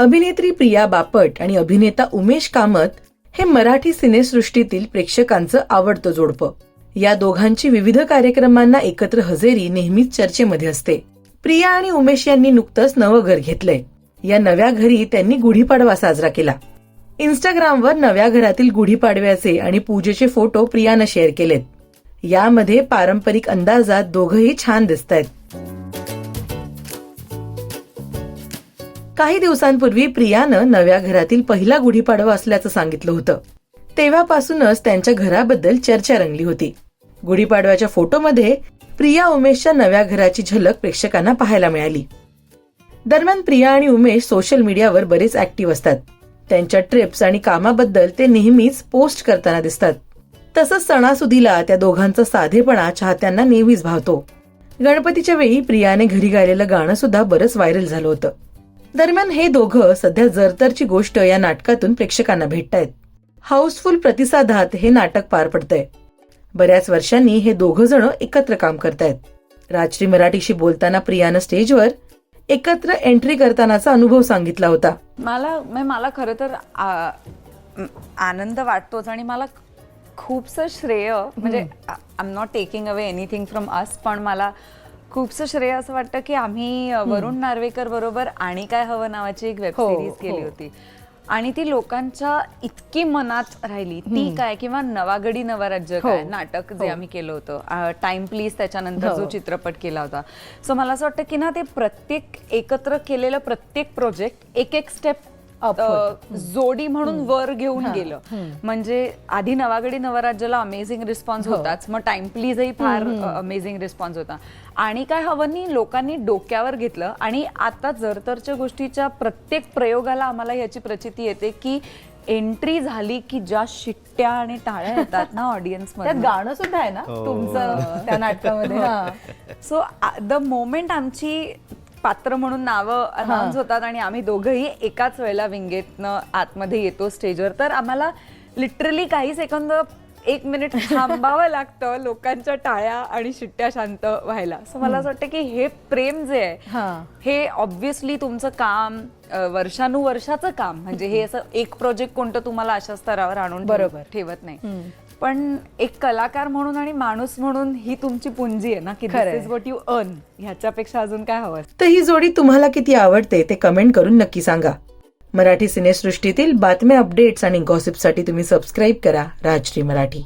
अभिनेत्री प्रिया बापट आणि अभिनेता उमेश कामत हे मराठी सिनेसृष्टीतील प्रेक्षकांचं आवडतं जोडपं. या दोघांची विविध कार्यक्रमांना एकत्र हजेरी नेहमीच चर्चेमध्ये असते. प्रिया आणि उमेश यांनी नुकतंच नवं घर घेतलंय. या नव्या घरी त्यांनी गुढीपाडवा साजरा केला. इंस्टाग्रामवर नव्या घरातील गुढीपाडव्याचे आणि पूजेचे फोटो प्रियानं शेअर केलेत. यामध्ये पारंपरिक अंदाजात दोघंही छान दिसत आहेत काही दिवसांपूर्वी प्रियानं नव्या घरातील पहिला गुढीपाडवा असल्याचं सांगितलं होतं. तेव्हापासूनच त्यांच्या घराबद्दल चर्चा रंगली होती. गुढीपाडव्याच्या फोटोमध्ये प्रिया उमेशच्या नव्या घराची झलक प्रेक्षकांना पाहायला मिळाली. दरम्यान प्रिया आणि उमेश सोशल मीडियावर बरेच ऍक्टिव्ह असतात. त्यांच्या ट्रिप्स आणि कामाबद्दल ते नेहमीच पोस्ट करताना दिसतात. तसंच सणासुदीला त्या दोघांचा साधेपणा चाहत्यांना नेहमीच भावतो. गणपतीच्या वेळी प्रियाने घरी गायलेलं गाणं सुद्धा बरंच व्हायरल झालं होतं. दरम्यान हे दोघं सध्या जरतरची गोष्ट या नाटकातून प्रेक्षकांना भेटतायत. हाऊसफुल प्रतिसादात हे नाटक पार पडतंय. बऱ्याच वर्षांनी हे दोघं जण एकत्र काम करतायत. राजश्री मराठीशी बोलताना प्रियानं स्टेजवर एकत्र एंट्री करतानाचा अनुभव सांगितला होता. मला म्हणजे मला खरं तर आ- म- आनंद वाटतोच आणि मला खूपसं श्रेय म्हणजे I am not taking away anything from us पण मला खूपसं श्रेय असं वाटतं की आम्ही वरुण नार्वेकर बरोबर आणि काय हवं नावाची एक वेब हो, सिरीज केली हो. होती आणि ती लोकांच्या इतकी मनात राहिली ती काय किंवा नवागडी नवा राज्य काय हो, नाटक जे हो. आम्ही केलं होतं टाइम प्लीज त्याच्यानंतर हो. जो चित्रपट केला होता सो मला असं वाटतं की ना ते प्रत्येक एकत्र केलेलं प्रत्येक प्रोजेक्ट एक एक स्टेप Up होतं. जोडी म्हणून वर घेऊन गेलं. म्हणजे आधी नवागडी नवराज्याला अमेझिंग रिस्पॉन्स हो. होताच. मग टाइम प्लीजही फार अमेझिंग रिस्पॉन्स होता. आणि काय हवंनी लोकांनी डोक्यावर घेतलं. आणि आता जरतरच्या गोष्टीच्या प्रत्येक प्रयोगाला आम्हाला याची प्रचिती येते की एंट्री झाली की ज्या शिट्ट्या आणि टाळ्या येतात ना ऑडियन्स त्यात गाणं सुद्धा आहे ना तुमचं त्या नाटकामध्ये. हा. सो द मोमेंट आमची पात्र म्हणून नावं अनाऊन्स होतात आणि आम्ही दोघंही एकाच वेळेला विंगेतनं आतमध्ये येतो स्टेजवर तर आम्हाला लिटरली काही सेकंद एक मिनिट थांबावं लागतं लोकांच्या टाळ्या आणि शिट्ट्या शांत व्हायला. सो मला असं वाटतं की हे प्रेम जे आहे हा. हे ऑब्व्हियसली तुमचं काम अ, वर्षानुवर्षाचं काम. म्हणजे हे असं एक प्रोजेक्ट कोणतं तुम्हाला अशा स्तरावर आणून ठेव- बरोबर. ठेवत नाही. पण एक कलाकार म्हणून आणि माणूस म्हणून ही तुमची पुंजी आहे ना की. This is what you earn ह्याच्यापेक्षा अजून काय हवं? तर ही जोडी तुम्हाला किती आवडते ते कमेंट करून नक्की सांगा. मराठी सिनेसृष्टीतील बातम्या अपडेट्स आणि गॉसिपसाठी तुम्ही सबस्क्राईब करा राजश्री मराठी.